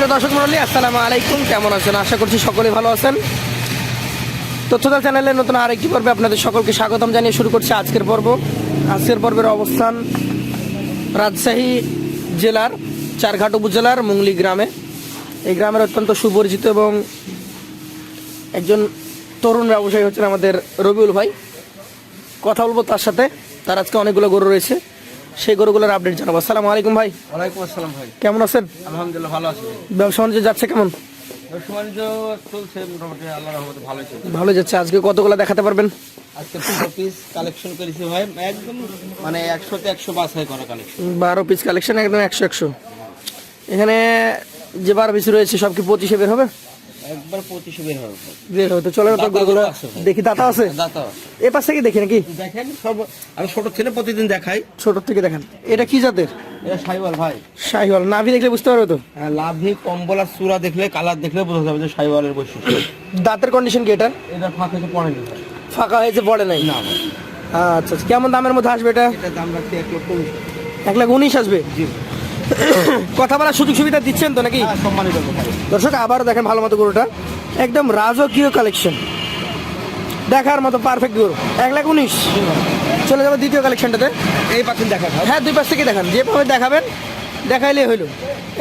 সুপ্রিয় দর্শক মন্ডলী, আসসালামু আলাইকুম। কেমন আছেন? আশা করছি সকলে ভালো আছেন। তথ্যদা চ্যানেলের নতুন আরেকটি পর্বে আপনাদের সকলকে স্বাগতম জানিয়ে শুরু করছি আজকের পর্ব। আজকের পর্বের অবস্থান রাজশাহী জেলার চারঘাট উপজেলার মুংলি গ্রামে। এই গ্রামের অত্যন্ত সুপরিচিত এবং একজন তরুণ ব্যবসায়ী হচ্ছেন আমাদের রবিউল ভাই। কথা বলব তার সাথে। তার আজকে অনেকগুলো গরু রয়েছে। সেই গরুগুলোর আপডেট জানাব। আসসালামু আলাইকুম ভাই। ওয়ালাইকুম আসসালাম ভাই। কেমন আছেন? আলহামদুলিল্লাহ ভালো আছি ব্যবসা বাণিজ্য যাচ্ছে কেমন? ব্যবসা বাণিজ্য চলছে মোটামুটি রহমতে ভালো চলছে। ভালো যাচ্ছে। আজকে কতগুলো দেখাতে পারবেন? আজকে দুটো পিস কালেকশন করেছি ভাই। একদম মানে একশোতে একশো বাছাই করা কালেকশন বারো পিস কালেকশন একদম একশো একশো। এখানে যে বারো পিস রয়েছে সব কি পঁচিশে বের হবে? একবার পঁচিশে বের হবে বের হবে তো চলে গরুগুলো দেখি দাতা আছে? দাতা এ পাশ থেকে দেখি নাকি? দেখেন সব আমি ছোট ছেলে প্রতিদিন দেখাই। ছোট থেকে দেখেন। এটা কি জাতের? এটা সাইওয়াল ভাই। শাহিওয়াল নাভি দেখলে বুঝতে পারবে তো? হ্যাঁ, লাভি কম্বল আর চূড়া দেখলে কালার দেখলে বোঝা যাবে যে সাইওয়ালের বৈশিষ্ট্য। দাঁতের কন্ডিশন কি এটা? এটা ফাঁকা কিছু পড়েনি ভাই। ফাঁকা হয়েছে পড়ে নাই? না আচ্ছা আচ্ছা। কেমন দামের মধ্যে আসবে এটা? এটা দাম রাখছি এক লক্ষ এক লাখ উনিশ আসবে? জি। কথা বলার সুযোগ সুবিধা দিচ্ছেন তো নাকি? হ্যাঁ সম্মানিত দর্শক আবারও দেখেন ভালো মতো গরুটা। একদম রাজকীয় কালেকশন দেখার মতো পারফেক্ট গরু। এক লাখ উনিশ। চলে যাব দ্বিতীয় কালেকশনটাতে এই পাচ্ছেন দেখা হ্যাঁ দুই পাশ থেকে দেখান। যেভাবে দেখাবেন দেখাইলে হইল।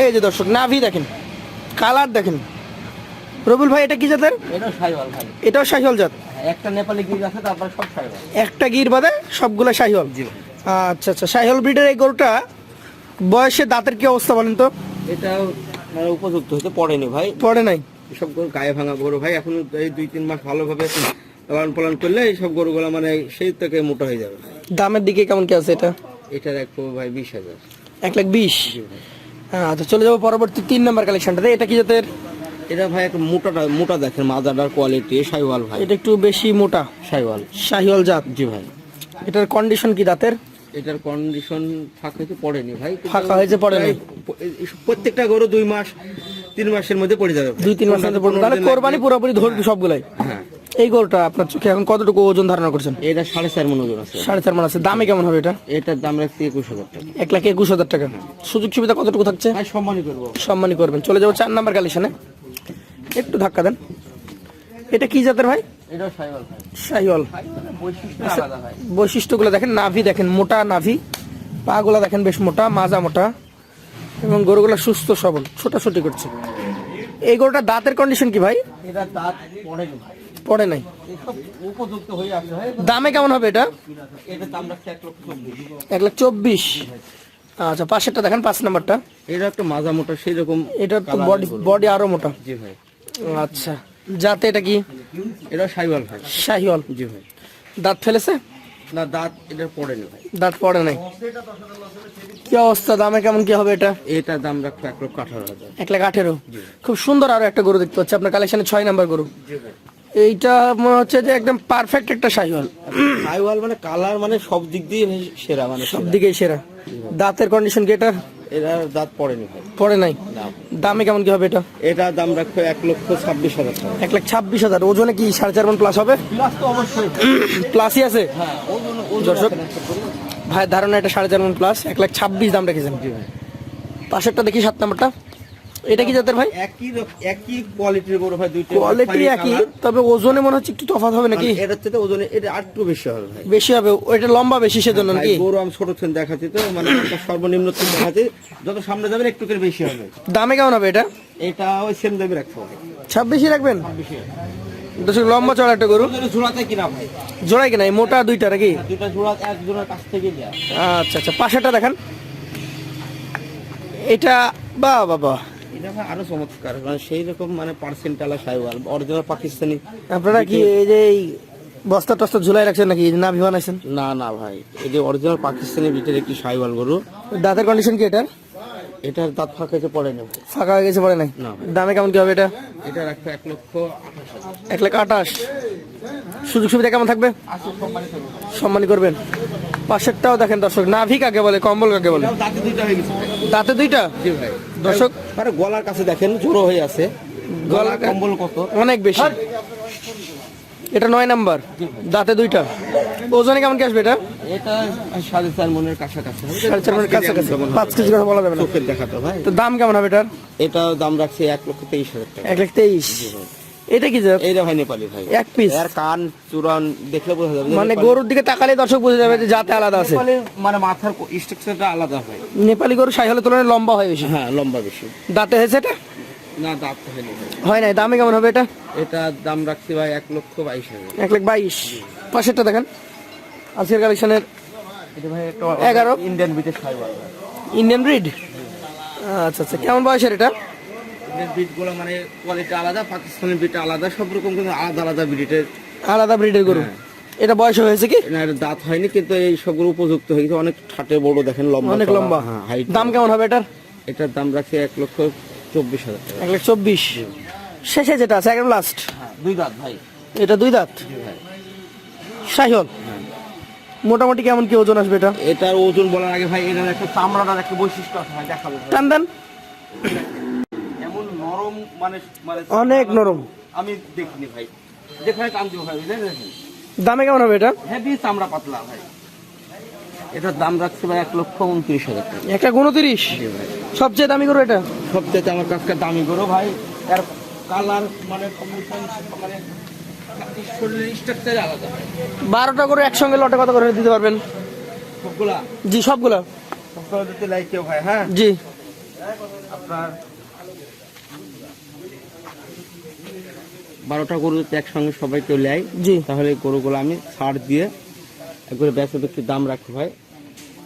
এই যে দর্শক নাভি দেখেন। কালার দেখেন। রবুল ভাই এটা কি জাতের? এটাও শাহিওয়াল জাত? একটা নেপালি গিয়ে আছে তারপরে সব সাইওয়াল একটা গির বাদে সবগুলো শাহিওয়াল। আচ্ছা আচ্ছা শাহিওয়াল ব্রিডের এই গরুটা বয়সে দাঁতের কি অবস্থা বলেন তো? এটা মানে উপযুক্ত হতে পড়েনি ভাই। পড়ে নাই? সব গরু গায়ে ভাঙা গরু ভাই এখন এই দুই তিন মাস ভালোভাবে লালন পালন করলে এই সব গরুগুলো মানে সেই থেকে মোটা হয়ে যাবে। দামের দিকে কেমন কি আছে এটা? এটা রাখব ভাই বিশ হাজার। এক লাখ বিশ? হ্যাঁ আচ্ছা চলে যাব পরবর্তী তিন নম্বর কালেকশনটাতে এটা কি জাতের? এটা ভাই একটু মোটাটা মোটা দেখেন মাজাটার কোয়ালিটি সাইওয়াল ভাই। এটা একটু বেশি মোটা। সাইওয়াল। শাহিওয়াল জাত। জি ভাই। এটার কন্ডিশন কি দাঁতের? এটার কন্ডিশন ফাঁকা হয়েছে পড়েনি ভাই ফাঁকা হয়েছে, পড়েনি। প্রত্যেকটা গরু দুই মাস তিন মাসের মধ্যে পড়ে যাবে। দুই তিন মাস মধ্যে পড়বে তাহলে কোরবানি পুরোপুরি ধরবি সবগুলাই? হ্যাঁ। এই গরুটা আপনার চোখে এখন কতটুকু ওজন ধারণা করছেন? এটা সাড়ে চার মন ওজন আছে। সাড়ে চার মান আছে। দামে কেমন হবে এটা? এটার দাম রাখছি একুশ হাজার টাকা। এক লাখ একুশ হাজার টাকা। সুযোগ সুবিধা কতটুকু থাকছে? সম্মানই করব। সম্মানই করবেন। চলে যাব চার নাম্বার কালেকশনে একটু ধাক্কা দেন। এটা কি জাতের ভাই? এটাও সাইওয়াল ভাই। শাহিওয়াল বৈশিষ্ট্য আলাদা বৈশিষ্ট্যগুলো দেখেন নাভি দেখেন মোটা নাভি। পাগুলো দেখেন বেশ মোটা মাজা মোটা এবং গরুগুলো সুস্থ সবল ছোটাছুটি করছে। এই গরুটা দাঁতের কন্ডিশন কি ভাই? এটা দাঁত পড়েনি ভাই। পড়ে নাই। উপযুক্ত হয়ে দামে কেমন হবে এটা? এক লাখ চব্বিশ। আচ্ছা পাশেরটা দেখেন পাঁচ নাম্বারটা। এটা একটা মাজা মোটা সেই রকম এটা তো বডি বডি আরও মোটা। জি ভাই। আচ্ছা যাতে এটা কি? এটা সাইওয়াল ভাই। শাহিওয়াল জি ভাই। দাঁত ফেলেছে? না দাঁত এটা পড়েনি ভাই। দাঁত পড়ে নাই। কি অবস্থা? দামে কেমন কি হবে এটা? এটা দাম রাখব এক লক্ষ আঠারো হাজার। এক লাখ আঠেরো? খুব সুন্দর আরও একটা গরু দেখতে পাচ্ছি। আপনার কালেকশনে ছয় নাম্বার গরু। এইটা মনে হচ্ছে যে একদম পারফেক্ট একটা শাহিওয়াল সাইওয়াল মানে কালার মানে সব দিক দিয়ে সেরা মানে সব দিকেই সেরা। দাঁতের কন্ডিশন কি এটা? এটা দাঁত পড়েনি পড়ে নাই? না। দামে কেমন কি হবে এটা? এটা দাম রাখব এক লক্ষ ছাব্বিশ হাজার টাকা। এক লাখ ছাব্বিশ হাজার। ওজনে কি সাড়ে চার মন প্লাস হবে? প্লাস তো অবশ্যই। প্লাসই আছে? হ্যাঁ দর্শক ভাইয়ের ধারণা এটা সাড়ে চার মন প্লাস এক লাখ ছাব্বিশ দাম রেখেছেন। পাশেরটা দেখি সাত নাম্বারটা। এটা কি জাতের ভাই? একই একই কোয়ালিটির গরু ভাই দুইটা কোয়ালিটি একই তবে ওজনে মনে হচ্ছে একটু তফাৎ হবে নাকি? এটার থেকে ওজনে এটা আরেকটু বেশি হবে ভাই। বেশি হবে ওইটা লম্বা বেশি সেজন্য নাকি? গরু আমি ছোট থেকে দেখাচ্ছি তো মানে সর্বনিম্ন থেকে দেখাচ্ছি। যত সামনে যাবেন একটু করে বেশি হবে। দামে কেমন হবে এটা? এটা ওই সেম দামে রাখতে হবে। ছাব্বিশই রাখবেন? দর্শক লম্বা চড়া একটা গরু। ঝোড়াতে কিনা ভাই? জোড়াই কিনা এই মোটা দুইটা নাকি? দুটা ঝোড়া এক জোড়ার কাছ থেকে আচ্ছা আচ্ছা পাশেরটা দেখেন। এটা বা বাবা এটা আরও চমৎকার। মানে সেই রকম মানে পার্সেন্টালা সাইওয়াল অরিজিনাল পাকিস্তানি। আপনারা কি এই যে এই বস্তা টস্তা ঝুলাই রাখছেন নাকি? নাভি বানাইছেন না না ভাই। এই যে অরিজিনাল পাকিস্তানি বিটের একটি সাইওয়াল গরু। দাঁতের কন্ডিশন কি এটার? এটার দাঁত ফাঁকা পড়ে ফাঁকা হয়ে গেছে নাই? না। দামে কেমন কি হবে এটা? এটা এক লক্ষ এক লাখ আঠাশ। সুযোগ সুবিধা কেমন থাকবে? সম্মানী করবেন। পাশেরটাও দেখেন দর্শক নাভি কাকে বলে কম্বল কাকে বলে? দাঁতে দুইটা হয়ে গেছে। দাঁতে দুইটা? জি ভাই। দর্শক মানে গলার কাছে দেখেন জোরো হয়ে আছে। গলা গলা- কম্বল কত? অনেক বেশি। এটা নয় নাম্বার দাঁতে দুইটা। ওজনে কেমন কি আসবে এটা? এটা সাড়ে চার মনের কাছাকাছি। সাড়ে চার মনের কাছাকাছি। পাঁচ কেজি কথা বলা যাবে না। চোখের দেখাতো ভাই। তো দাম কেমন হবে এটার? এটা দাম রাখছে এক লক্ষ তেইশ হাজার টাকা। এক লাখ তেইশ। এটা কি জাত? এইটা ভাই নেপালি ভাই। এক পিস এর কান চূড়ান দেখলে বোঝা যাবে মানে গরুর দিকে তাকালে দর্শক বুঝে যাবে যে জাতে আলাদা আছে। নেপালি মানে মাথার স্ট্রাকচারটা আলাদা হয়। নেপালি গরু সাইহলের তুলনায় লম্বা হয় বেশি। হ্যাঁ লম্বা বেশি। দাঁতে হয়েছে এটা? না দাঁত হয়নি হয় নাই দামে কেমন হবে এটা? এটা দাম রাখছি ভাই এক লক্ষ বাইশ হাজার। এক লাখ বাইশ। পাশেরটা দেখেন। আজকের কালেকশনের এটা এগারো। ইন্ডিয়ান ফাইবার ইন্ডিয়ান ব্রিড আচ্ছা আচ্ছা। কেমন বয়সের এটা? ইন্ডিয়ান বিটগুলো মানে কোয়ালিটি আলাদা পাকিস্তানের বিট আলাদা সব রকম কিন্তু আলাদা আলাদা ব্রিডের আলাদা ব্রিডের গরু? এটা বয়স হয়েছে কি? না এর দাঁত হয়নি কিন্তু এই সবগুলো উপযুক্ত হয়ে গেছে। অনেক ঠাটে বড় দেখেন লম্বা অনেক লম্বা। হ্যাঁ হাইট দাম কেমন হবে এটার? এটার দাম রাখছি এক লক্ষ চব্বিশ হাজার টাকা। এক লাখ চব্বিশ। শেষে যেটা আছে একদম লাস্ট হ্যাঁ দুই দাঁত ভাই। এটা দুই দাঁত? ভাই মোটামুটি কেমন কি ওজন আসবে এটা? এটার ওজন বলার আগে ভাই এটার একটা চামড়াটার একটা বৈশিষ্ট্য আছে ভাই দেখাবো। টান দেন। নরম মানে মানে অনেক নরম। আমি দেখিনি ভাই। যেখানে টান দিব ভাই দেখেন দামে কেমন হবে এটা? হেভি চামড়া পাতলা ভাই। এটার দাম রাখছে ভাই এক লক্ষ উনত্রিশ হাজার টাকা। একটা উনত্রিশ? সবচেয়ে দামি গরু এটা? সবচেয়ে আমার কাছে দামি গরু ভাই। এর কালার মানে মানে বারোটা করে একসঙ্গে লটে কত করে দিতে পারবেন? সবগুলা? জি সবগুলা। সবগুলো দিতে লাইকে ভাই হ্যাঁ? জি। আপনার বারোটা গরু যদি একসঙ্গে সবাই কেউ নেয় জি। তাহলে গরুগুলো আমি ছাড় দিয়ে একবারে বেচা বিক্রির দাম রাখতে হয়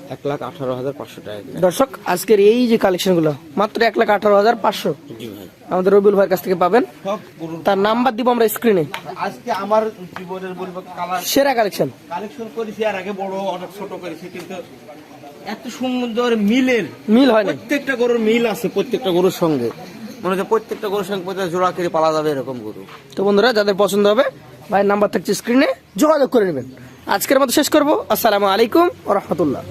এক লাখ আঠারো হাজার পাঁচশো টাকা দর্শক আজকের এই যে কালেকশনগুলো মাত্র এক লাখ আঠারো হাজার পাঁচশো। আমাদের রবিউল ভাইয়ের কাছ থেকে পাবেন। তার নাম্বার দিব আমরা স্ক্রিনে আজকে আমার জীবনের বলব সেরা কালেকশন কালেকশন করেছি আর আগে বড় অনেক ছোট করেছি কিন্তু এত সুন্দর মিলের মিল হয় না প্রত্যেকটা গরুর মিল আছে প্রত্যেকটা গরুর সঙ্গে। মনে হচ্ছে প্রত্যেকটা গরুর সঙ্গে প্রত্যেক জোড়া করে পালা যাবে এরকম গরু। তো বন্ধুরা যাদের পছন্দ হবে ভাইয়ের নাম্বার থাকছে স্ক্রিনে যোগাযোগ করে নেবেন। আজকের মতো শেষ করব। আসসালামু আলাইকুম রহমতুল্লাহ।